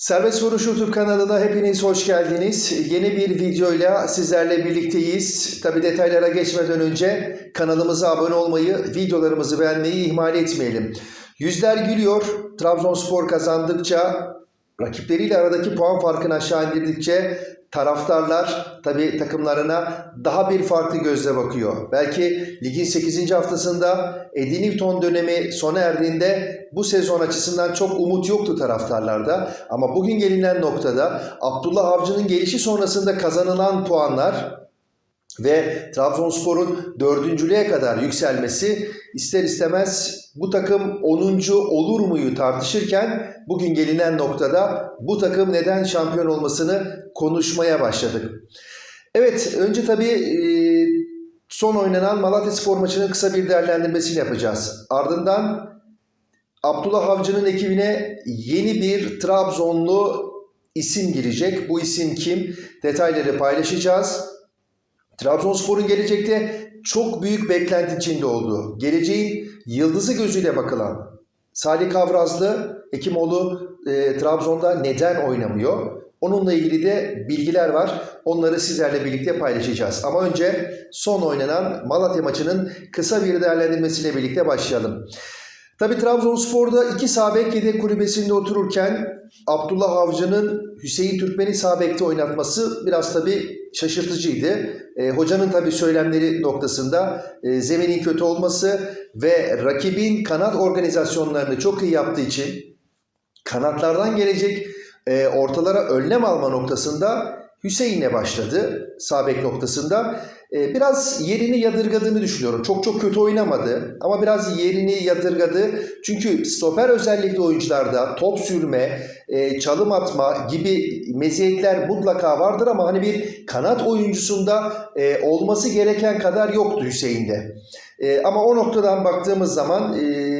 Serbest Vuruş YouTube kanalına hepiniz hoş geldiniz. Yeni bir videoyla sizlerle birlikteyiz. Tabi detaylara geçmeden önce kanalımıza abone olmayı, videolarımızı beğenmeyi ihmal etmeyelim. Yüzler gülüyor. Trabzonspor kazandıkça, rakipleriyle aradaki puan farkını aşağı indirdikçe taraftarlar tabi takımlarına daha bir farklı gözle bakıyor. Belki ligin 8. haftasında Eddie Newton dönemi sona erdiğinde bu sezon açısından çok umut yoktu taraftarlarda. Ama bugün gelinen noktada Abdullah Avcı'nın gelişi sonrasında kazanılan puanlar ve Trabzonspor'un dördüncülüğe kadar yükselmesi ister istemez bu takım 10. olur muyu tartışırken bugün gelinen noktada bu takım neden şampiyon olmasını konuşmaya başladık. Evet önce tabii e, son oynanan Malatya Spor maçının kısa bir değerlendirmesini yapacağız. Ardından Abdullah Avcı'nın ekibine yeni bir Trabzonlu isim girecek. Bu isim kim? Detayları paylaşacağız. Trabzonspor'un gelecekte çok büyük beklenti içinde olduğu, geleceğin yıldızı gözüyle bakılan Salih Kavrazlı, Ekimoğlu e, Trabzon'da neden oynamıyor? Onunla ilgili de bilgiler var. Onları sizlerle birlikte paylaşacağız. Ama önce son oynanan Malatya maçının kısa bir değerlendirmesiyle birlikte başlayalım. Tabi Trabzonspor'da iki sağ bek yedek kulübesinde otururken Abdullah Avcı'nın Hüseyin Türkmen'i sağ bekte oynatması biraz tabi şaşırtıcıydı. E, hocanın tabi söylemleri noktasında e, zeminin kötü olması ve rakibin kanat organizasyonlarını çok iyi yaptığı için kanatlardan gelecek e, ortalara önlem alma noktasında Hüseyin'le başladı sağ bek noktasında. E, biraz yerini yadırgadığını düşünüyorum. Çok çok kötü oynamadı ama biraz yerini yadırgadı. Çünkü stoper özellikle oyuncularda top sürme, e, çalım atma gibi meziyetler mutlaka vardır ama hani bir kanat oyuncusunda e, olması gereken kadar yoktu Hüseyin'de. E, ama o noktadan baktığımız zaman e,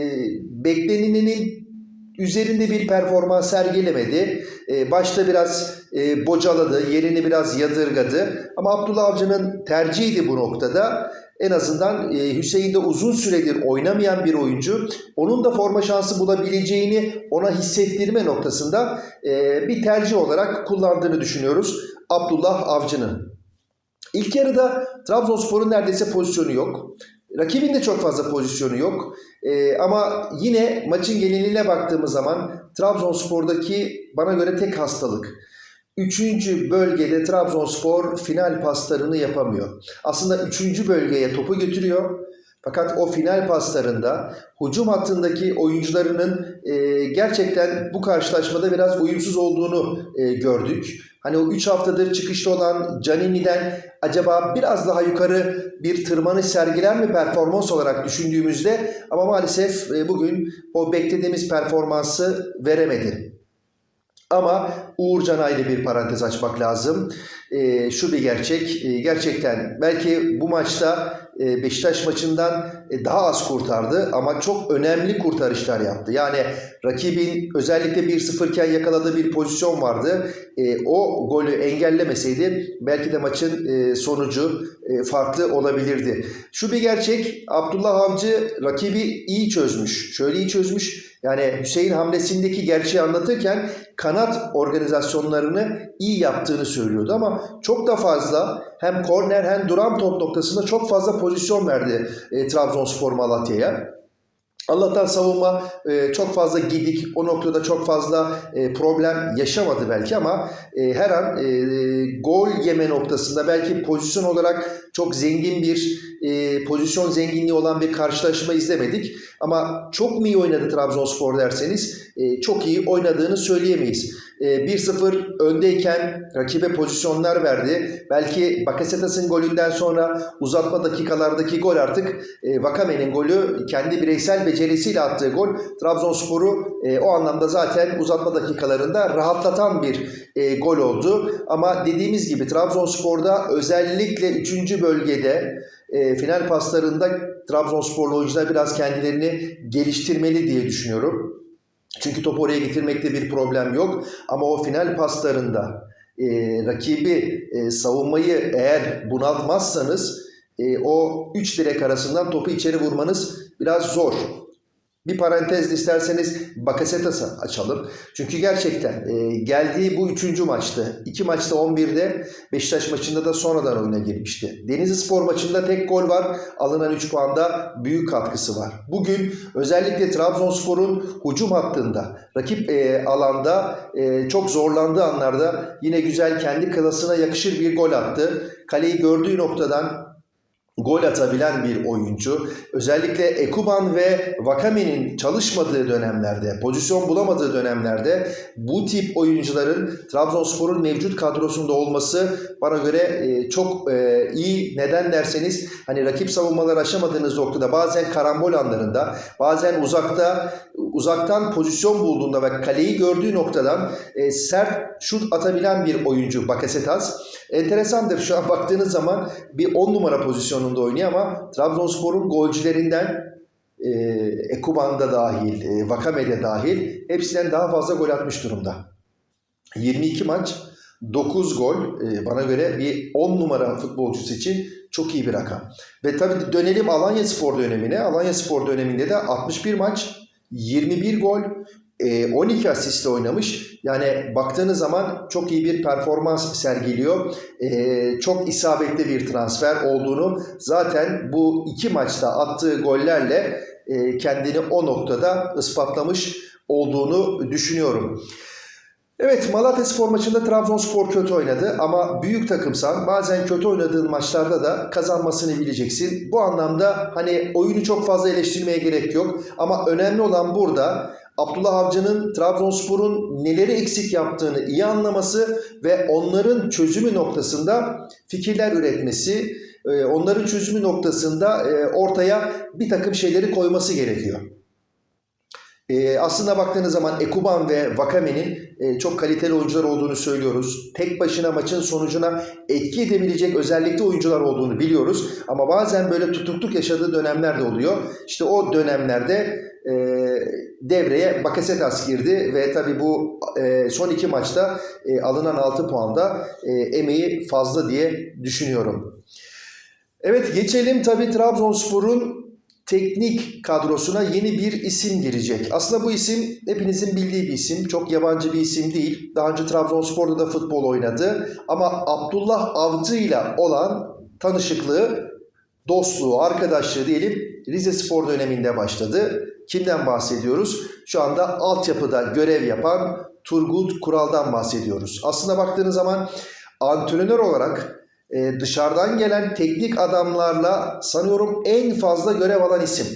üzerinde bir performans sergilemedi. Ee, başta biraz e, bocaladı, yerini biraz yadırgadı. Ama Abdullah Avcı'nın tercihiydi bu noktada. En azından e, Hüseyin de uzun süredir oynamayan bir oyuncu. Onun da forma şansı bulabileceğini ona hissettirme noktasında e, bir tercih olarak kullandığını düşünüyoruz Abdullah Avcı'nın. İlk yarıda Trabzonspor'un neredeyse pozisyonu yok. Rakibin de çok fazla pozisyonu yok. Ee, ama yine maçın geneline baktığımız zaman Trabzonspor'daki bana göre tek hastalık. Üçüncü bölgede Trabzonspor final paslarını yapamıyor. Aslında üçüncü bölgeye topu götürüyor. Fakat o final paslarında hücum hattındaki oyuncularının e, gerçekten bu karşılaşmada biraz uyumsuz olduğunu e, gördük. Hani o 3 haftadır çıkışta olan Canini'den acaba biraz daha yukarı bir tırmanış sergiler mi performans olarak düşündüğümüzde ama maalesef e, bugün o beklediğimiz performansı veremedi. Ama Uğurcan ayrı bir parantez açmak lazım. E, şu bir gerçek. E, gerçekten belki bu maçta e, Beşiktaş maçından e, daha az kurtardı ama çok önemli kurtarışlar yaptı. Yani rakibin özellikle 1-0 iken yakaladığı bir pozisyon vardı. E, o golü engellemeseydi belki de maçın e, sonucu e, farklı olabilirdi. Şu bir gerçek. Abdullah Avcı rakibi iyi çözmüş. Şöyle iyi çözmüş. Yani Hüseyin hamlesindeki gerçeği anlatırken kanat organizasyonlarını iyi yaptığını söylüyordu ama çok da fazla hem korner hem duran top noktasında çok fazla pozisyon verdi e, Trabzonspor Malatya'ya. Allah'tan savunma e, çok fazla gidik. O noktada çok fazla e, problem yaşamadı belki ama e, her an e, gol yeme noktasında belki pozisyon olarak çok zengin bir e, pozisyon zenginliği olan bir karşılaşma izlemedik. Ama çok mu iyi oynadı Trabzonspor derseniz e, çok iyi oynadığını söyleyemeyiz. E, 1-0 öndeyken rakibe pozisyonlar verdi. Belki Bakasetas'ın golünden sonra uzatma dakikalardaki gol artık e, Vakame'nin golü kendi bireysel becerisiyle attığı gol Trabzonspor'u e, o anlamda zaten uzatma dakikalarında rahatlatan bir e, gol oldu. Ama dediğimiz gibi Trabzonspor'da özellikle 3. bölgede e, final paslarında Trabzonsporlu oyuncular biraz kendilerini geliştirmeli diye düşünüyorum. Çünkü topu oraya getirmekte bir problem yok. Ama o final paslarında e, rakibi e, savunmayı eğer bunaltmazsanız e, o 3 direk arasından topu içeri vurmanız biraz zor. Bir parantez isterseniz Bakasetas'ı açalım. Çünkü gerçekten e, geldiği bu üçüncü maçtı. İki maçta 11'de Beşiktaş maçında da sonradan oyuna girmişti. Denizli Spor maçında tek gol var. Alınan 3 puanda büyük katkısı var. Bugün özellikle Trabzonspor'un hücum hattında rakip e, alanda e, çok zorlandığı anlarda yine güzel kendi klasına yakışır bir gol attı. Kaleyi gördüğü noktadan gol atabilen bir oyuncu. Özellikle Ekuban ve Vakame'nin çalışmadığı dönemlerde, pozisyon bulamadığı dönemlerde bu tip oyuncuların Trabzonspor'un mevcut kadrosunda olması bana göre e, çok e, iyi. Neden derseniz hani rakip savunmaları aşamadığınız noktada bazen karambol anlarında, bazen uzakta uzaktan pozisyon bulduğunda ve kaleyi gördüğü noktadan e, sert şut atabilen bir oyuncu Bakasetas. Enteresandır şu an baktığınız zaman bir 10 numara pozisyonunda oynuyor ama Trabzonspor'un golcülerinden e, Ekuban'da dahil, e, Vakame'de dahil hepsinden daha fazla gol atmış durumda. 22 maç, 9 gol e, bana göre bir 10 numara futbolcusu için çok iyi bir rakam. Ve tabii dönelim Alanya Spor dönemine. Alanya Spor döneminde de 61 maç, 21 gol, 12 asistle oynamış. Yani baktığınız zaman çok iyi bir performans sergiliyor. E, çok isabetli bir transfer olduğunu zaten bu iki maçta attığı gollerle e, kendini o noktada ispatlamış olduğunu düşünüyorum. Evet Malatya Spor maçında Trabzonspor kötü oynadı ama büyük takımsan bazen kötü oynadığın maçlarda da kazanmasını bileceksin. Bu anlamda hani oyunu çok fazla eleştirmeye gerek yok ama önemli olan burada Abdullah Avcı'nın Trabzonspor'un neleri eksik yaptığını iyi anlaması ve onların çözümü noktasında fikirler üretmesi, e, onların çözümü noktasında e, ortaya bir takım şeyleri koyması gerekiyor. E, aslında baktığınız zaman Ekuban ve Vakame'nin çok kaliteli oyuncular olduğunu söylüyoruz. Tek başına maçın sonucuna etki edebilecek özellikle oyuncular olduğunu biliyoruz. Ama bazen böyle tutukluk yaşadığı dönemler de oluyor. İşte o dönemlerde e, devreye Bakasetas girdi ve tabii bu e, son iki maçta e, alınan 6 puanda e, emeği fazla diye düşünüyorum. Evet geçelim tabii Trabzonspor'un teknik kadrosuna yeni bir isim girecek. Aslında bu isim hepinizin bildiği bir isim. Çok yabancı bir isim değil. Daha önce Trabzonspor'da da futbol oynadı. Ama Abdullah Avcı ile olan tanışıklığı, dostluğu, arkadaşlığı diyelim Rize Spor döneminde başladı. Kimden bahsediyoruz? Şu anda altyapıda görev yapan Turgut Kural'dan bahsediyoruz. Aslında baktığınız zaman antrenör olarak e, dışarıdan gelen teknik adamlarla sanıyorum en fazla görev alan isim.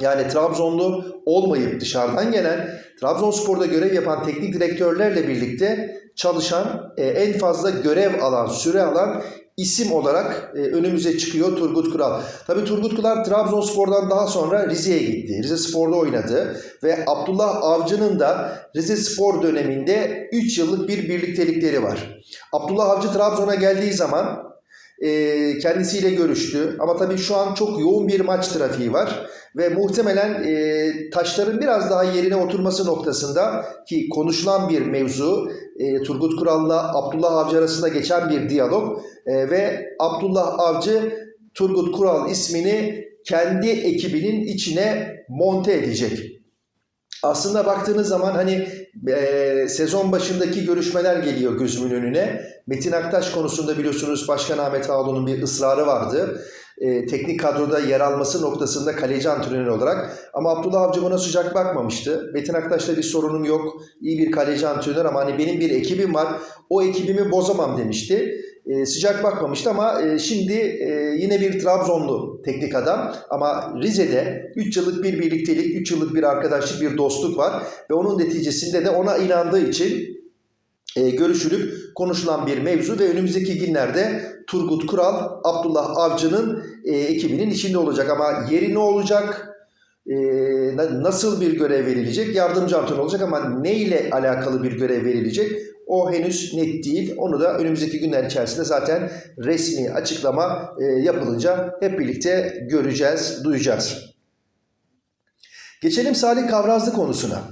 Yani Trabzonlu olmayıp dışarıdan gelen Trabzonspor'da görev yapan teknik direktörlerle birlikte çalışan e, en fazla görev alan, süre alan isim olarak e, önümüze çıkıyor Turgut Kural. Tabi Turgut Kural Trabzonspor'dan daha sonra Rize'ye gitti. Rize Spor'da oynadı ve Abdullah Avcı'nın da Rize Spor döneminde 3 yıllık bir birliktelikleri var. Abdullah Avcı Trabzon'a geldiği zaman e, kendisiyle görüştü. Ama tabii şu an çok yoğun bir maç trafiği var ve muhtemelen e, taşların biraz daha yerine oturması noktasında ki konuşulan bir mevzu e, Turgut Kural'la Abdullah Avcı arasında geçen bir diyalog e, ve Abdullah Avcı Turgut Kural ismini kendi ekibinin içine monte edecek. Aslında baktığınız zaman hani e, sezon başındaki görüşmeler geliyor gözümün önüne. Metin Aktaş konusunda biliyorsunuz Başkan Ahmet Ağaoğlu'nun bir ısrarı vardı. E, teknik kadroda yer alması noktasında kaleci antrenörü olarak. Ama Abdullah Avcı buna sıcak bakmamıştı. Metin Aktaş'ta bir sorunum yok. İyi bir kaleci antrenör ama hani benim bir ekibim var. O ekibimi bozamam demişti. E, sıcak bakmamıştı ama e, şimdi e, yine bir Trabzonlu teknik adam ama Rize'de 3 yıllık bir birliktelik, 3 yıllık bir arkadaşlık, bir dostluk var ve onun neticesinde de ona inandığı için e, görüşülüp konuşulan bir mevzu ve önümüzdeki günlerde Turgut Kural, Abdullah Avcı'nın e, ekibinin içinde olacak ama yeri ne olacak? e, nasıl bir görev verilecek? Yardımcı antrenör olacak ama ne ile alakalı bir görev verilecek? O henüz net değil. Onu da önümüzdeki günler içerisinde zaten resmi açıklama e, yapılınca hep birlikte göreceğiz, duyacağız. Geçelim Salih Kavrazlı konusuna.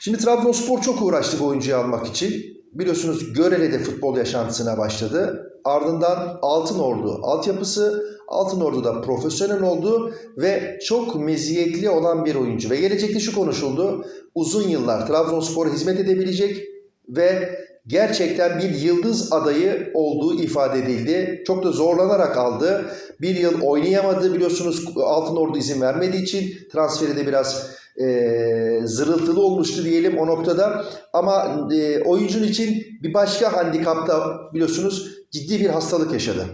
Şimdi Trabzonspor çok uğraştı bu oyuncuyu almak için. Biliyorsunuz Görele'de futbol yaşantısına başladı. Ardından Altınordu altyapısı, Altınordu'da profesyonel oldu ve çok meziyetli olan bir oyuncu. Ve gelecekte şu konuşuldu. Uzun yıllar Trabzonspor'a hizmet edebilecek ve gerçekten bir yıldız adayı olduğu ifade edildi. Çok da zorlanarak aldı. Bir yıl oynayamadı biliyorsunuz Altınordu izin vermediği için transferi de biraz e, zırıltılı olmuştu diyelim o noktada. Ama e, oyuncunun için bir başka handikapta biliyorsunuz ciddi bir hastalık yaşadı.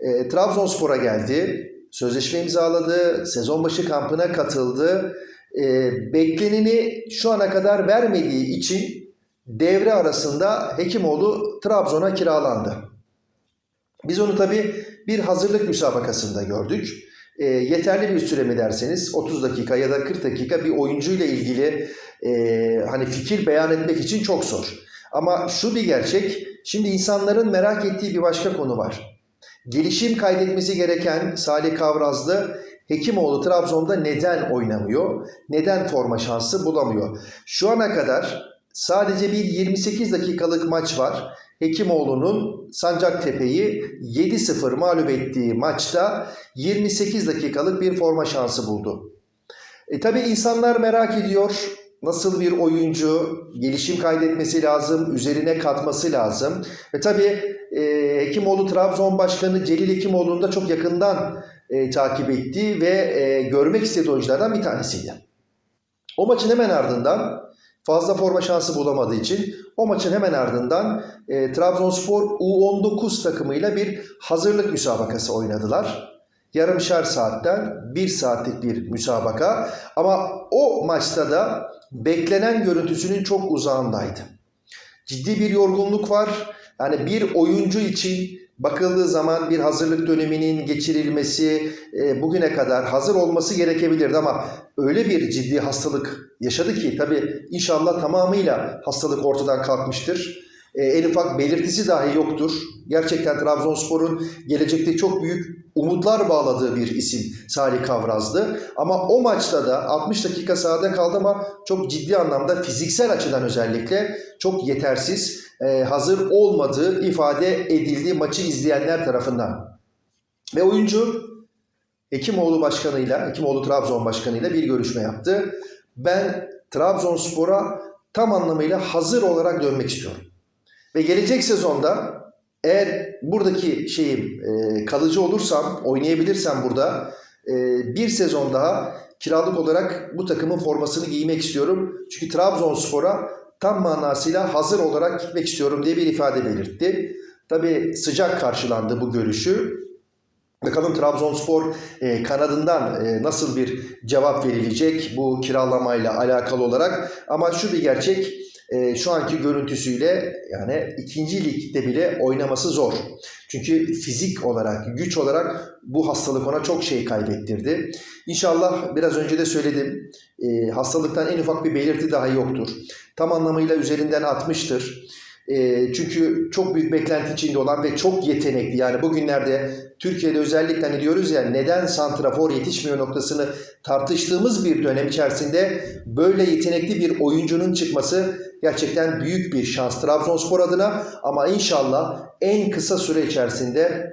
E, Trabzonspor'a geldi. Sözleşme imzaladı. Sezon başı kampına katıldı. E, bekleneni şu ana kadar vermediği için devre arasında Hekimoğlu Trabzon'a kiralandı. Biz onu tabii bir hazırlık müsabakasında gördük. E, yeterli bir süre mi derseniz 30 dakika ya da 40 dakika bir oyuncuyla ilgili e, hani fikir beyan etmek için çok zor. Ama şu bir gerçek, şimdi insanların merak ettiği bir başka konu var. Gelişim kaydetmesi gereken Salih Kavrazlı Hekimoğlu Trabzon'da neden oynamıyor? Neden forma şansı bulamıyor? Şu ana kadar sadece bir 28 dakikalık maç var. Hekimoğlu'nun Sancaktepe'yi 7-0 mağlup ettiği maçta 28 dakikalık bir forma şansı buldu. E tabi insanlar merak ediyor. Nasıl bir oyuncu gelişim kaydetmesi lazım, üzerine katması lazım. Ve tabi e, Hekimoğlu Trabzon Başkanı Celil Hekimoğlu'nu da çok yakından e, takip etti ve e, görmek istediği oyunculardan bir tanesiydi. O maçın hemen ardından fazla forma şansı bulamadığı için o maçın hemen ardından e, Trabzonspor U19 takımıyla bir hazırlık müsabakası oynadılar. Yarımşar saatten bir saatlik bir müsabaka ama o maçta da beklenen görüntüsünün çok uzağındaydı. Ciddi bir yorgunluk var. Yani bir oyuncu için bakıldığı zaman bir hazırlık döneminin geçirilmesi e, bugüne kadar hazır olması gerekebilirdi ama öyle bir ciddi hastalık yaşadı ki tabii inşallah tamamıyla hastalık ortadan kalkmıştır. E, en ufak belirtisi dahi yoktur. Gerçekten Trabzonspor'un gelecekte çok büyük umutlar bağladığı bir isim Salih Kavraz'dı. Ama o maçta da 60 dakika sahada kaldı ama çok ciddi anlamda fiziksel açıdan özellikle çok yetersiz, e, hazır olmadığı ifade edildi maçı izleyenler tarafından. Ve oyuncu Hekimoğlu Başkanı'yla, Hekimoğlu Trabzon Başkanı'yla bir görüşme yaptı. Ben Trabzonspor'a tam anlamıyla hazır olarak dönmek istiyorum. Ve gelecek sezonda eğer buradaki şeyim e, kalıcı olursam, oynayabilirsem burada e, bir sezon daha kiralık olarak bu takımın formasını giymek istiyorum. Çünkü Trabzonspor'a tam manasıyla hazır olarak gitmek istiyorum diye bir ifade belirtti. Tabii sıcak karşılandı bu görüşü. Bakalım Trabzonspor e, kanadından e, nasıl bir cevap verilecek bu kiralamayla alakalı olarak. Ama şu bir gerçek, e, şu anki görüntüsüyle yani ikinci ligde bile oynaması zor. Çünkü fizik olarak, güç olarak bu hastalık ona çok şey kaybettirdi. İnşallah biraz önce de söyledim, e, hastalıktan en ufak bir belirti daha yoktur. Tam anlamıyla üzerinden atmıştır. E, çünkü çok büyük beklenti içinde olan ve çok yetenekli. Yani bugünlerde Türkiye'de özellikle hani diyoruz ya neden santrafor yetişmiyor noktasını tartıştığımız bir dönem içerisinde böyle yetenekli bir oyuncunun çıkması gerçekten büyük bir şans Trabzonspor adına. Ama inşallah en kısa süre içerisinde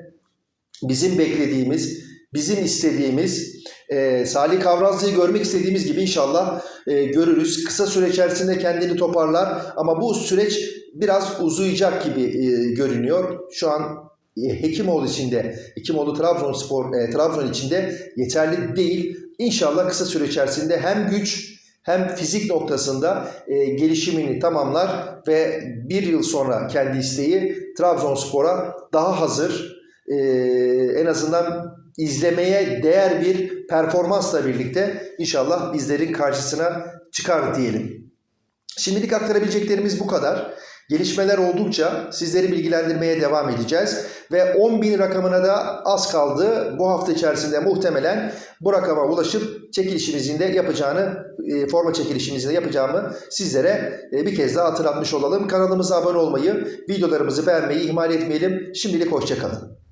bizim beklediğimiz, bizim istediğimiz e, Salih Kavrazlı'yı görmek istediğimiz gibi inşallah e, görürüz. Kısa süre içerisinde kendini toparlar ama bu süreç biraz uzayacak gibi e, görünüyor. Şu an e, Hekimoğlu içinde, Hekimoğlu Trabzonspor, e, Trabzon içinde yeterli değil. İnşallah kısa süre içerisinde hem güç hem fizik noktasında e, gelişimini tamamlar ve bir yıl sonra kendi isteği Trabzonspor'a daha hazır, e, en azından izlemeye değer bir performansla birlikte inşallah bizlerin karşısına çıkar diyelim. Şimdilik aktarabileceklerimiz bu kadar. Gelişmeler oldukça sizleri bilgilendirmeye devam edeceğiz. Ve 10.000 rakamına da az kaldı. Bu hafta içerisinde muhtemelen bu rakama ulaşıp çekilişimizin de yapacağını, e, forma çekilişimizin de yapacağımı sizlere e, bir kez daha hatırlatmış olalım. Kanalımıza abone olmayı, videolarımızı beğenmeyi ihmal etmeyelim. Şimdilik hoşçakalın.